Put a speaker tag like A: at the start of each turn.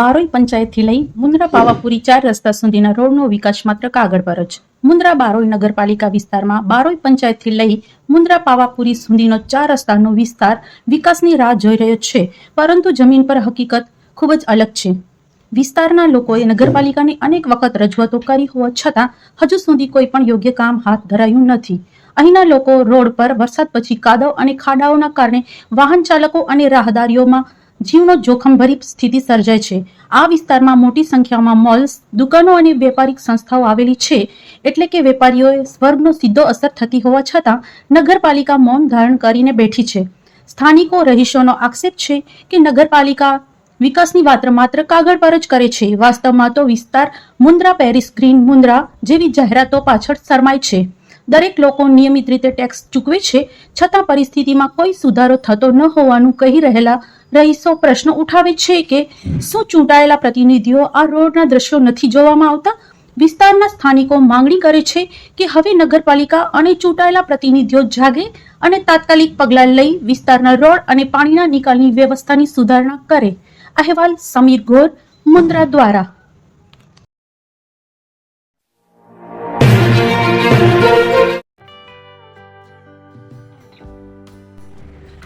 A: બારોઈ પંચાયતથી લઈ મુન્દ્રા પાવાપુરી ચાર રસ્તા સુધીના રોડનો વિકાસ માત્ર કાગળ પર જ. મુન્દ્રા બારોઈ નગરપાલિકા વિસ્તારમાં બારોઈ પંચાયતથી લઈ મુન્દ્રા પાવાપુરી સુધીનો ચાર રસ્તાનો વિસ્તાર વિકાસની રાહ જોઈ રહ્યો છે. પરંતુ જમીન પર હકીકત ખૂબ જ અલગ છે. વિસ્તારના લોકોએ નગરપાલિકાની અનેક વખત રજૂઆતો કરી હોવા છતાં હજુ સુધી કોઈ પણ યોગ્ય કામ હાથ ધરાયું નથી. અહીંના લોકો રોડ પર વરસાદ પછી કાદવ અને ખાડાઓના કારણે વાહન ચાલકો અને રાહદારીઓમાં જીવનો જોખમભરી સ્થિતિ સર્જાય છે. આ વિસ્તારમાં મોટી સંખ્યામાં મોલ્સ દુકાનો અને વેપારિક સંસ્થાઓ આવેલી છે. એટલે કે વેપારીઓએ સ્વર્ગનો સીધો અસર થતી હોવા છતાં નગરપાલિકા મૌન ધારણ કરીને બેઠી છે. સ્થાનિકો રહીશોનો આક્ષેપ છે કે નગરપાલિકા વિકાસની વાત માત્ર કાગળ પર જ કરે છે. વાસ્તવમાં તો વિસ્તાર મુન્દ્રા પેરિસ ગ્રીન મુન્દ્રા જેવી જાહેરાતો પાછળ શરમાય છે. દરેક લોકો નિયમિત રીતે ટેક્સ ચૂકવે છે, છતાં પરિસ્થિતિમાં કોઈ સુધારો થતો ન હોવાનું કહી રહેલા રહીશો પ્રશ્ન ઉઠાવે છે કે શું ચૂંટાયેલા પ્રતિનિધિઓ આ રોડના દ્રશ્યો નથી જોવામાં આવતા? વિસ્તારના સ્થાનિકો માંગણી કરે છે કે હવે નગરપાલિકા અને ચૂંટાયેલા પ્રતિનિધિઓ જાગે અને તાત્કાલિક પગલાં લઈ વિસ્તારના રોડ અને પાણીના નિકાલની વ્યવસ્થાની સુધારણા કરે. અહેવાલ સમીર ગોર, મુન્દ્રા દ્વારા.